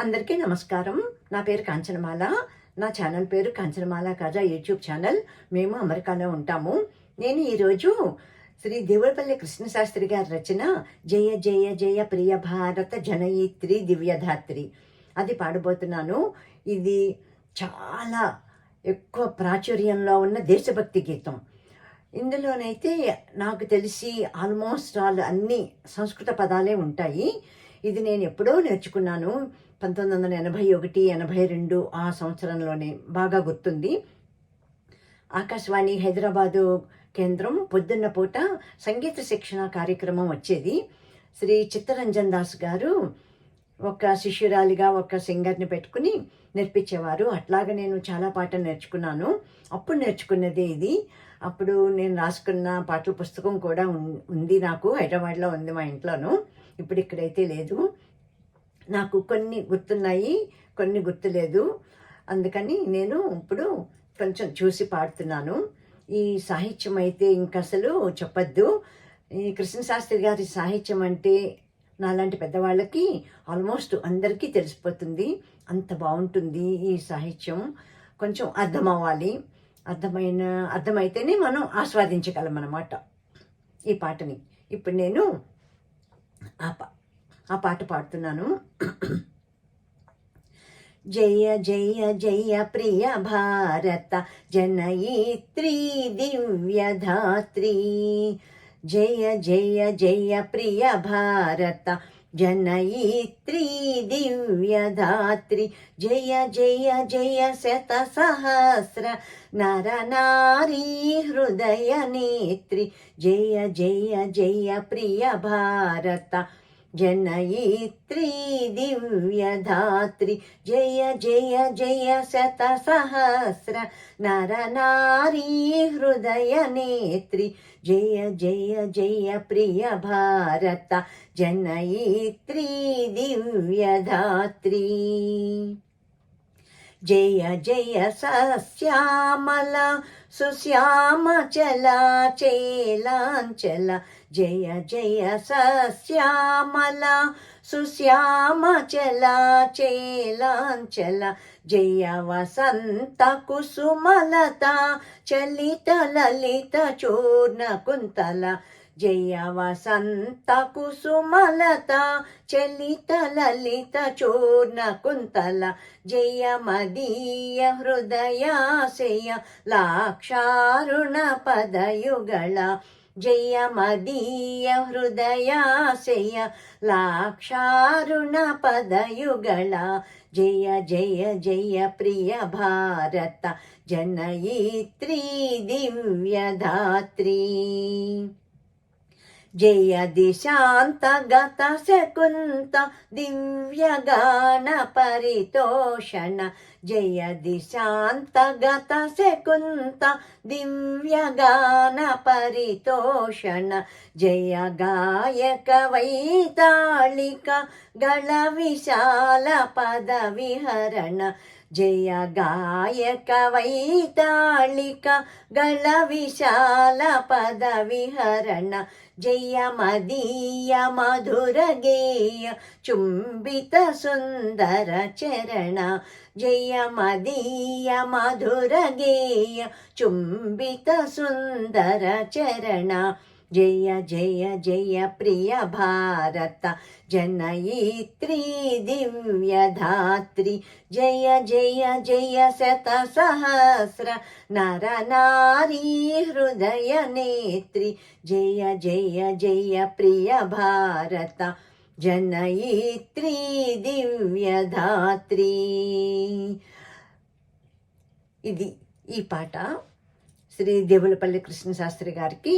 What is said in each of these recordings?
అందరికీ నమస్కారం. నా పేరు కాంచనమాల. నా ఛానల్ పేరు కాంచనమాల కాజా యూట్యూబ్ ఛానల్. మేము అమెరికాలో ఉంటాము. నేను ఈరోజు శ్రీ దేవులపల్లి కృష్ణశాస్త్రి గారి రచన జయ జయ జయ ప్రియ భారత జనయిత్రి దివ్యధాత్రి. అది పాడబోతున్నాను. ఇది చాలా ఎక్కువ ప్రాచుర్యంలో ఉన్న దేశభక్తి గీతం. ఇందులోనైతే నాకు తెలిసి ఆల్మోస్ట్ ఆల్ అన్ని సంస్కృత పదాలే ఉంటాయి. ఇది నేను ఎప్పుడో నేర్చుకున్నాను. పంతొమ్మిది వందల ఎనభై ఒకటి ఎనభై రెండు ఆ సంవత్సరంలోనే బాగా గుర్తుంది. ఆకాశవాణి హైదరాబాదు కేంద్రం పొద్దున్న పూట సంగీత శిక్షణ కార్యక్రమం వచ్చేది. శ్రీ చిత్తరంజన్ దాస్ గారు ఒక శిష్యురాలిగా ఒక సింగర్ని పెట్టుకుని నేర్పించేవారు. అట్లాగా నేను చాలా పాటలు నేర్చుకున్నాను. అప్పుడు నేర్చుకున్నదే ఇది. అప్పుడు నేను రాసుకున్న పాటల పుస్తకం కూడా ఉంది నాకు. హైదరాబాద్లో ఉంది మా ఇంట్లోను. ఇప్పుడు ఇక్కడైతే లేదు. నాకు కొన్ని గుర్తున్నాయి కొన్ని గుర్తులేదు. అందుకని నేను ఇప్పుడు కొంచెం చూసి పాడుతున్నాను. ఈ సాహిత్యం అయితే ఇంక అసలు చెప్పద్దు. ఈ కృష్ణశాస్త్రి గారి సాహిత్యం అంటే నాలాంటి పెద్దవాళ్ళకి ఆల్మోస్ట్ అందరికీ తెలిసిపోతుంది. అంత బాగుంటుంది ఈ సాహిత్యం. కొంచెం అర్థం అవ్వాలి అర్థమైన అర్థమైతేనే మనం ఆస్వాదించగలం అన్నమాట ఈ పాటని. ఇప్పుడు నేను ఆ పా ఆ పాట పాడుతున్నాను. జయ జయ జయ ప్రియ భారత జనయిత్రి దివ్యధాత్రి జయ జయ జయ ప్రియ భారత జనయిత్రి దివ్యధాత్రి జయ జయ జయ శత సహస్ర నర నారీ హృదయ నేత్రి. జయ జయ జయ ప్రియ భారత జనయిత్రి దివ్యధాత్రి జయ జయ జయ శత సహస్ర నర నారీ హృదయ నేత్రి జయ జయ జయ ప్రియ భారత జనయిత్రి దివ్యధాత్రి జయ జయ సశ్యామల సుశ్యామ చల చేలాంచల. జయ జయ సశ్యామల సుశ్యామ చల చేలాంచల. జయ వసంత కుసుమలత చలిత లలిత చూర్ణ కుంతల జయ మదీయ హృదయాశయ లాక్షారుణ పదయుగళ జయ మదీಯ ಹೃದಯಾಸೆಯ ಲಾಕ್ಷಾರುಣ ಪದಯುಗಳ ಜಯ ಜಯ ಜಯ ಪ್ರಿಯ ಭಾರತ ಜನಯಿತ್ರಿ ದಿವ್ಯಧಾತ್ರಿ జయ దిశాంతగత శకుంత దివ్యగాన పరితోషణ జయ దిశాంతగత శకుంత దివ్యగాన పరితోషణ జయ గాయక వైతాళిక గళ విశాల పద విహరణ జయ విశాల పద విహరణ జయ మదీయ మధుర గేయ చుంబిత సుందర చరణ జయ మదీయ మధుర గేయ చుంబిత సుందర చరణ. జయ జయ జయ ప్రియ భారత జనయిత్రి దివ్యధాత్రి జయ జయ జయ శత సహస్ర నర నారీ హృదయ నేత్రి. జయ జయ జయ ప్రియ భారత జనయిత్రి దివ్యధాత్రి ఇది ఈ పాట శ్రీ దేవులపల్లి కృష్ణశాస్త్రి గారికి.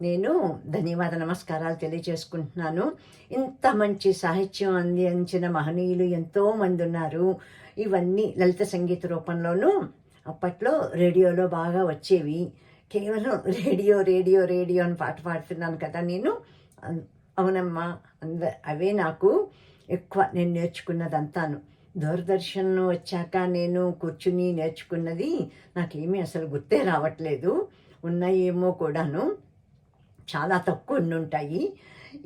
నేను ధన్యవాద నమస్కారాలు తెలియజేసుకుంటున్నాను. ఇంత మంచి సాహిత్యం అందించిన మహనీయులు ఎంతోమంది ఉన్నారు. ఇవన్నీ లలిత సంగీత రూపంలోనూ అప్పట్లో రేడియోలో బాగా వచ్చేవి. కేవలం రేడియో రేడియో రేడియో అని పాట పాడుతున్నాను కదా నేను. అవునమ్మా అంద అవే నాకు ఎక్కువ నేను నేర్చుకున్నదంతాను. దూరదర్శన్ వచ్చాక నేను కూర్చుని నేర్చుకున్నది నాకేమీ అసలు గుర్తే రావట్లేదు. ఉన్నాయేమో కూడాను. చాలా తక్కువ ఉంటాయి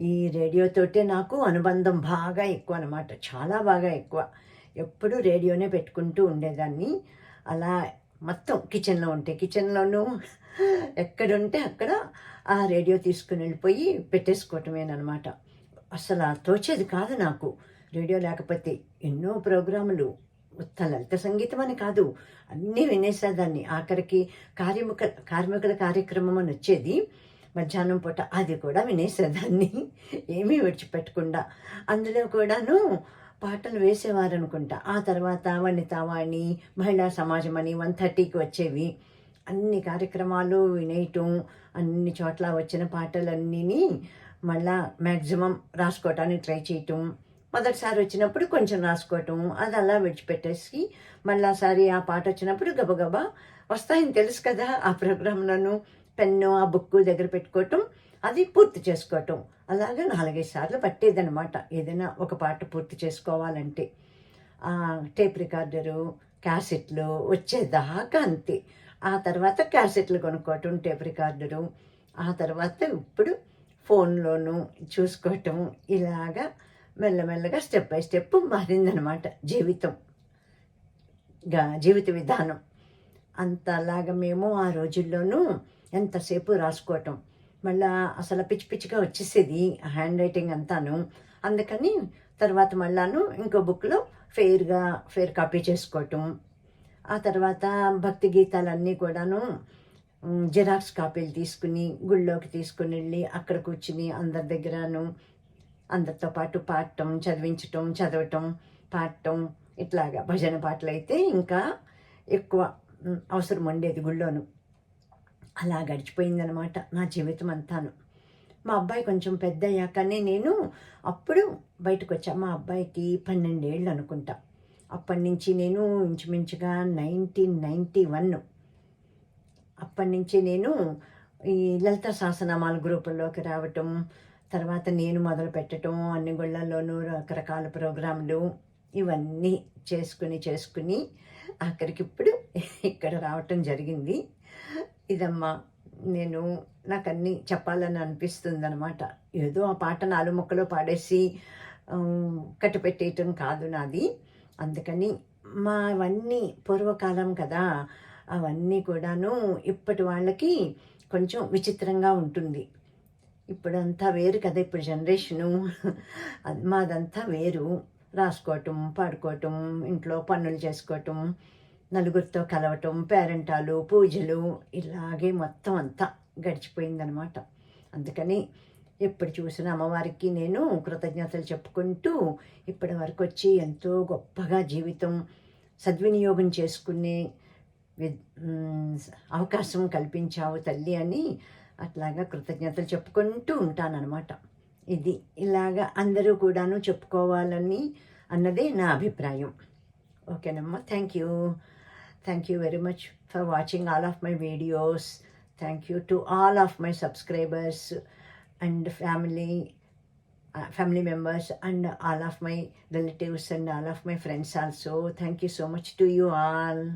ఈ రేడియోతోటే నాకు అనుబంధం బాగా ఎక్కువ అనమాట చాలా బాగా ఎక్కువ. ఎప్పుడు రేడియోనే పెట్టుకుంటూ ఉండేదాన్ని. అలా మొత్తం కిచెన్లో ఉంటే కిచెన్లోనూ ఎక్కడుంటే అక్కడ ఆ రేడియో తీసుకుని వెళ్ళిపోయి పెట్టేసుకోవటమేనమాట. అసలు ఆ తోచేది కాదు నాకు. రేడియో లేకపోతే ఎన్నో ప్రోగ్రాములు. ఉత్త లలిత సంగీతం అని కాదు. అన్నీ వినేసేదాన్ని. ఆఖరికి కార్మిక కార్మికుల కార్యక్రమం అని వచ్చేది. మధ్యాహ్నం పూట అది కూడా వినేసేదాన్ని. ఏమీ విడిచిపెట్టకుండా. అందులో కూడాను పాటలు వేసేవారు అనుకుంటా ఆ తర్వాత వనితావాణి మహిళా సమాజం అని వన్ థర్టీకి వచ్చేవి. అన్ని కార్యక్రమాలు వినేయటం అన్ని చోట్ల వచ్చిన పాటలన్నీ మళ్ళా మ్యాక్సిమం రాసుకోవటానికి ట్రై చేయటం. మొదటిసారి వచ్చినప్పుడు కొంచెం రాసుకోవటం. అది అలా విడిచిపెట్టేసి మళ్ళాసారి ఆ పాట వచ్చినప్పుడు గబగబా వస్తాయని తెలుసు కదా ఆ ప్రోగ్రాంలను. పెన్ను ఆ బుక్ దగ్గర పెట్టుకోవటం అది పూర్తి చేసుకోవటం. అలాగే నాలుగైదు సార్లు పట్టేదనమాట ఏదైనా ఒక పాట పూర్తి చేసుకోవాలంటే. టేప్ రికార్డరు క్యాసెట్లు వచ్చేదాకా అంతే. ఆ తర్వాత క్యాసెట్లు కొనుక్కోవటం టేప్ రికార్డరు. ఆ తర్వాత ఇప్పుడు ఫోన్లోనూ చూసుకోవటం. ఇలాగా మెల్లమెల్లగా స్టెప్ బై స్టెప్ మారిందనమాట జీవితం. జీవిత విధానం. అంతలాగా మేము ఆ రోజుల్లోనూ ఎంతసేపు రాసుకోవటం. మళ్ళా అసలు పిచ్చి పిచ్చిగా వచ్చేసేది హ్యాండ్ రైటింగ్ అంతాను. అందుకని తర్వాత మళ్ళాను ఇంకో బుక్లో ఫెయిర్గా ఫెయిర్ కాపీ చేసుకోవటం. ఆ తర్వాత భక్తి గీతాలన్నీ కూడాను జిరాక్స్ కాపీలు తీసుకుని గుళ్ళోకి తీసుకుని వెళ్ళి అక్కడ కూర్చుని అందరి దగ్గరను అందరితో పాటు పాడటం చదివించటం చదవటం పాడటం ఇట్లాగా భజన పాటలు అయితే ఇంకా ఎక్కువ అవసరం ఉండేది గుళ్ళోను. అలా గడిచిపోయిందనమాట నా జీవితం అంతాను. మా అబ్బాయి కొంచెం పెద్ద అయ్యాకనే నేను అప్పుడు బయటకు వచ్చా మా అబ్బాయికి పన్నెండేళ్ళు అనుకుంటా. అప్పటి నుంచి నేను ఇంచుమించుగా నైన్టీన్ నైంటీ వన్. అప్పటి నుంచి నేను ఈ లలిత శాసనామాల గ్రూపుల్లోకి రావటం తర్వాత నేను మొదలు పెట్టడం అన్ని గుళ్ళల్లోనూ రకరకాల ప్రోగ్రాంలు ఇవన్నీ చేసుకుని చేసుకుని ఆఖరికి ఇప్పుడు ఇక్కడ రావటం జరిగింది. ఇదమ్మా నేను నాకు అన్నీ చెప్పాలని అనిపిస్తుంది అనమాట ఏదో ఆ పాట నాలుగు మొక్కలో పాడేసి కట్టుపెట్టేయటం కట్టిపెట్టేయటం కాదు నాది. అందుకని మా అవన్నీ పూర్వకాలం కదా అవన్నీ కూడాను ఇప్పటి వాళ్ళకి కొంచెం విచిత్రంగా ఉంటుంది. ఇప్పుడంతా వేరు కదా ఇప్పుడు జనరేషను. మాదంతా వేరు. రాసుకోవటం పాడుకోవటం ఇంట్లో పనులు చేసుకోవటం నలుగురితో కలవటం పేరెంటాలు పూజలు ఇలాగే మొత్తం అంతా గడిచిపోయిందనమాట అందుకని ఎప్పుడు చూసిన అమ్మవారికి నేను కృతజ్ఞతలు చెప్పుకుంటూ ఇప్పటి వరకు వచ్చి ఎంతో గొప్పగా జీవితం సద్వినియోగం చేసుకునే వి- అవకాశం కల్పించావు తల్లి అని అట్లాగా కృతజ్ఞతలు చెప్పుకుంటూ ఉంటానన్నమాట. ఇది ఇలాగా అందరూ కూడాను చెప్పుకోవాలని అన్నదే నా అభిప్రాయం. ఓకేనమ్మా thank you. Thank you very much for watching all of my videos. Thank you to all of my subscribers and family uh, family members and all of my relatives and all of my friends also. Thank you so much to you all.